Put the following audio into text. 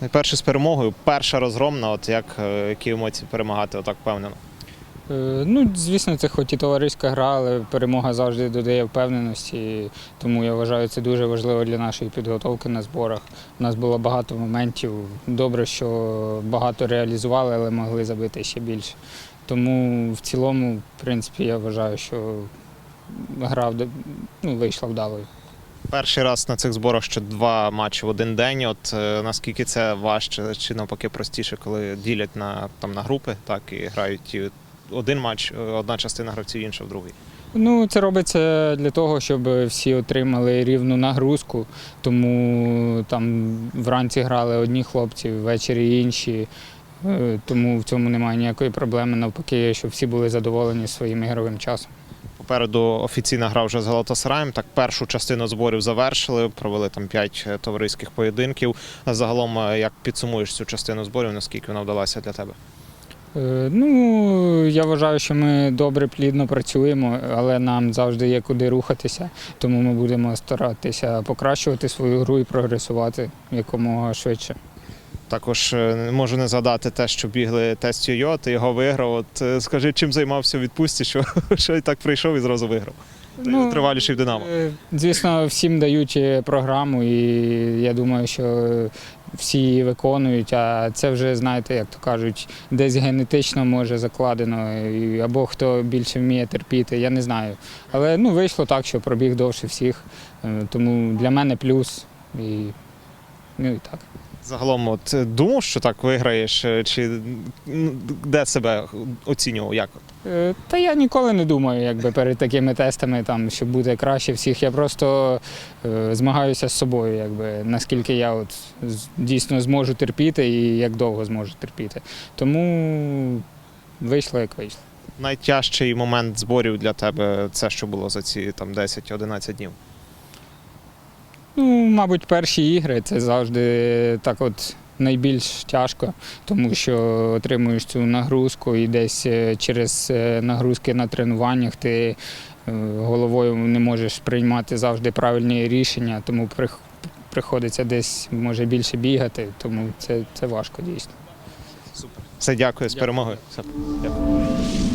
Найперше з перемогою, перша розгромна, от як е, які емоції перемагати отак впевнено. Е, Ну, звісно, це хоч і товариська гра, але перемога завжди додає впевненості. Тому я вважаю, це дуже важливо для нашої підготовки на зборах. У нас було багато моментів. Добре, що багато реалізували, але могли забити ще більше. Тому в цілому, в принципі, я вважаю, що гра ну, вийшла вдалою. Перший раз на цих зборах ще два матчі в один день. От е, наскільки це важче чи навпаки простіше, коли ділять на там на групи, так і грають ті один матч, е, одна частина гравців, інша в другій. Ну, це робиться для того, щоб всі отримали рівну нагрузку. Тому там вранці грали одні хлопці, ввечері інші. Е, Тому в цьому немає ніякої проблеми. Навпаки, щоб всі були задоволені своїм ігровим часом. Попереду офіційна гра вже з Галатасараєм. Так, першу частину зборів завершили, провели там п'ять е, товариських поєдинків. Загалом, е, як підсумуєш цю частину зборів, наскільки вона вдалася для тебе? Е, Ну, я вважаю, що ми добре, плідно працюємо, але нам завжди є куди рухатися. Тому ми будемо старатися покращувати свою гру і прогресувати якомога швидше. Також не можу не згадати те, що бігли тест Йо, ти його виграв. От е, скажи, чим займався у відпустці, що, що і так прийшов і зразу виграв. Ну, Триваліший в Динамо. Е, Звісно, всім дають е, програму, і я думаю, що всі її виконують. А це вже, знаєте, як то кажуть, десь генетично може закладено, або хто більше вміє терпіти, я не знаю. Але ну, вийшло так, що пробіг довше всіх. Тому для мене плюс. І, ну і так. Загалом, от думав, що так виграєш, е, чи де себе оцінював? Як? Е, Та я ніколи не думаю, якби перед такими тестами, там, щоб бути краще всіх. Я просто е, змагаюся з собою, якби, наскільки я от, дійсно зможу терпіти і як довго зможу терпіти. Тому вийшло, як вийшло. Найтяжчий момент зборів для тебе це що було за ці там 10-11 днів. Ну, мабуть, перші ігри це завжди так от найбільш тяжко, тому що отримуєш цю нагрузку і десь е, через е, нагрузки на тренуваннях ти е, головою не можеш приймати завжди правильні рішення, тому приходиться десь може більше бігати, тому це, це важко дійсно. Все, дякую, з перемогою. Все. Дякую.